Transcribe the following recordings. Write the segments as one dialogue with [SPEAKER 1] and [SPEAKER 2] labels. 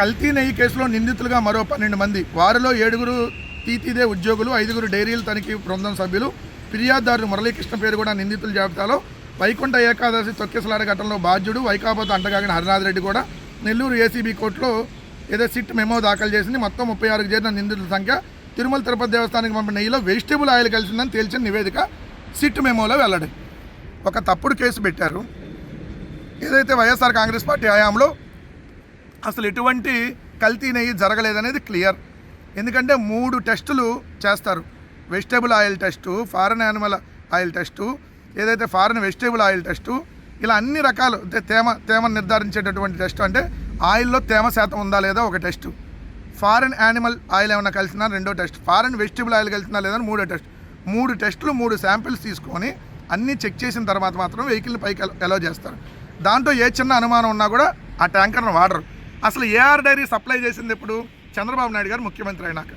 [SPEAKER 1] కల్తీ నెయ్యి కేసులో నిందితులుగా మరో పన్నెండు మంది. వారిలో ఏడుగురు తీతీదే ఉద్యోగులు ఐదుగురు డైరీల తనిఖీ బృందం సభ్యులు. ఫిర్యాదుదారు మురళీకృష్ణ పేరు కూడా నిందితుల జాబితాలో. వైకుంఠ ఏకాదశి తొక్కిసలాట ఘటనలో బాధ్యుడు వైకాపాతో అంటగాగిన హరినాథ్ రెడ్డి కూడా నెల్లూరు ఏసీబీ కోర్టులో ఏదో సిట్ మెమో దాఖలు చేసింది. మొత్తం ముప్పై ఆరుకు చేరిన నిందితుల సంఖ్య తిరుమల తిరుపతి దేవస్థానానికి పంపిన నెయ్యిలో వెజిటేబుల్ ఆయిల్ కలిసిందని తేల్చిన నివేదిక సిట్ మెమోలో వెల్లడి. ఒక తప్పుడు కేసు పెట్టారు. ఏదైతే వైఎస్ఆర్ కాంగ్రెస్ పార్టీ హయాంలో అసలు ఎటువంటి కల్తీ నెయ్యి జరగలేదనేది క్లియర్. ఎందుకంటే మూడు టెస్టులు చేస్తారు. Vegetable oil test foreign animal oil test ఏదైతే ఫారెన్ వెజిటేబుల్ ఆయిల్ టెస్టు ఇలా అన్ని రకాలు అంటే తేమ తేమను నిర్ధారించేటటువంటి టెస్ట్ అంటే ఆయిల్లో తేమ శాతం ఉందా లేదా ఒక టెస్టు. ఫారెన్ యానిమల్ ఆయిల్ ఏమైనా కలిసినా రెండో టెస్ట్ ఫారెన్ వెజిటేబుల్ ఆయిల్ కలిసినా లేదా మూడో టెస్ట్. మూడు టెస్టులు మూడు శాంపిల్స్ తీసుకొని అన్నీ చెక్ చేసిన తర్వాత మాత్రం వెహికల్ని పైకి అలో చేస్తారు. దాంట్లో ఏ చిన్న అనుమానం ఉన్నా కూడా ఆ ట్యాంకర్ను వాడరు. అసలు ఏఆర్ డైరీ సప్లై చేసింది ఎప్పుడు? చంద్రబాబు నాయుడు గారు ముఖ్యమంత్రి అయినాక.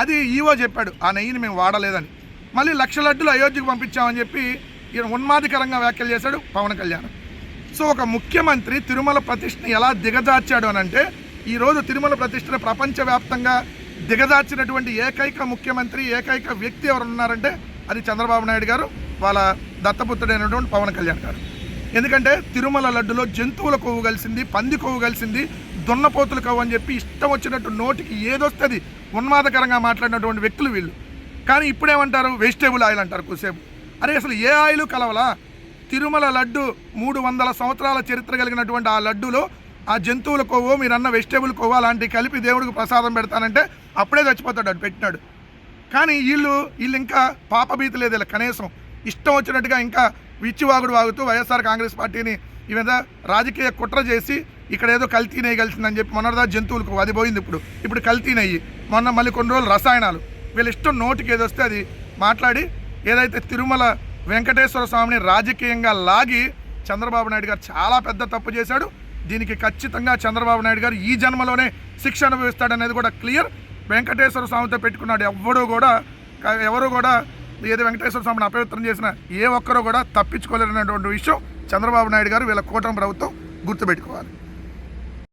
[SPEAKER 1] అది ఈవో చెప్పాడు ఆ నెయ్యిని మేము వాడలేదని. మళ్ళీ లక్ష లడ్డులు అయోధ్యకు పంపించామని చెప్పి ఈయన ఉన్మాదికరంగా వ్యాఖ్యలు చేశాడు పవన్ కళ్యాణ్. సో ఒక ముఖ్యమంత్రి తిరుమల ప్రతిష్టని ఎలా దిగజార్చాడు అని అంటే ఈరోజు తిరుమల ప్రతిష్టను ప్రపంచవ్యాప్తంగా దిగజార్చినటువంటి ఏకైక ముఖ్యమంత్రి ఏకైక వ్యక్తి ఎవరు ఉన్నారంటే అది చంద్రబాబు నాయుడు గారు వాళ్ళ దత్తపుత్రుడైనటువంటి పవన్ కళ్యాణ్ గారు. ఎందుకంటే తిరుమల లడ్డులో జంతువుల కొవ్వు కలిసింది పంది కొవ్వు కలిసింది దున్నపోతుల కొవ్వు అని చెప్పి ఇష్టం వచ్చినట్టు నోటికి ఏదొస్తుంది ఉన్మాదకరంగా మాట్లాడినటువంటి వ్యక్తులు వీళ్ళు. కానీ ఇప్పుడేమంటారు? వెజిటేబుల్ ఆయిల్ అంటారు కొద్దిసేపు. అరే అసలు ఏ ఆయిల్ కలవలా? తిరుమల లడ్డు మూడు వందల సంవత్సరాల చరిత్ర కలిగినటువంటి ఆ లడ్డులో ఆ జంతువుల కొవ్వు మీరు అన్న వెజిటేబుల్ కొవ్వు అలాంటివి కలిపి దేవుడికి ప్రసాదం పెడతానంటే అప్పుడే చచ్చిపోతాడు అటు పెట్టినాడు. కానీ వీళ్ళు వీళ్ళు ఇంకా పాపభీతి లేదు ఇలా కనీసం. ఇష్టం వచ్చినట్టుగా ఇంకా విచ్చివాగుడు వాగుతూ వైఎస్ఆర్ కాంగ్రెస్ పార్టీని ఈ మీద రాజకీయ కుట్ర చేసి ఇక్కడ ఏదో కల్తీ నెయ్యి కలిసిందని చెప్పి మొన్నటిదా జంతువులకు అది పోయింది ఇప్పుడు. ఇప్పుడు కల్తీ నెయ్యి. మొన్న మళ్ళీ కొన్ని రోజులు రసాయనాలు. వీళ్ళ ఇష్టం నోటికి ఏది వస్తే అది మాట్లాడి ఏదైతే తిరుమల వెంకటేశ్వర స్వామిని రాజకీయంగా లాగి చంద్రబాబు నాయుడు గారు చాలా పెద్ద తప్పు చేశాడు. దీనికి ఖచ్చితంగా చంద్రబాబు నాయుడు గారు ఈ జన్మలోనే శిక్ష అనుభవిస్తాడనేది కూడా క్లియర్. వెంకటేశ్వర స్వామితో పెట్టుకున్నాడు ఎవడూ కూడా ఎవరు కూడా ఏదో వెంకటేశ్వర స్వామిని అపవిత్రం చేసిన ఏ ఒక్కరూ కూడా తప్పించుకోలేనటువంటి విషయం చంద్రబాబు నాయుడు గారు వీళ్ళ కూటమి ప్రభుత్వం గుర్తుపెట్టుకోవాలి.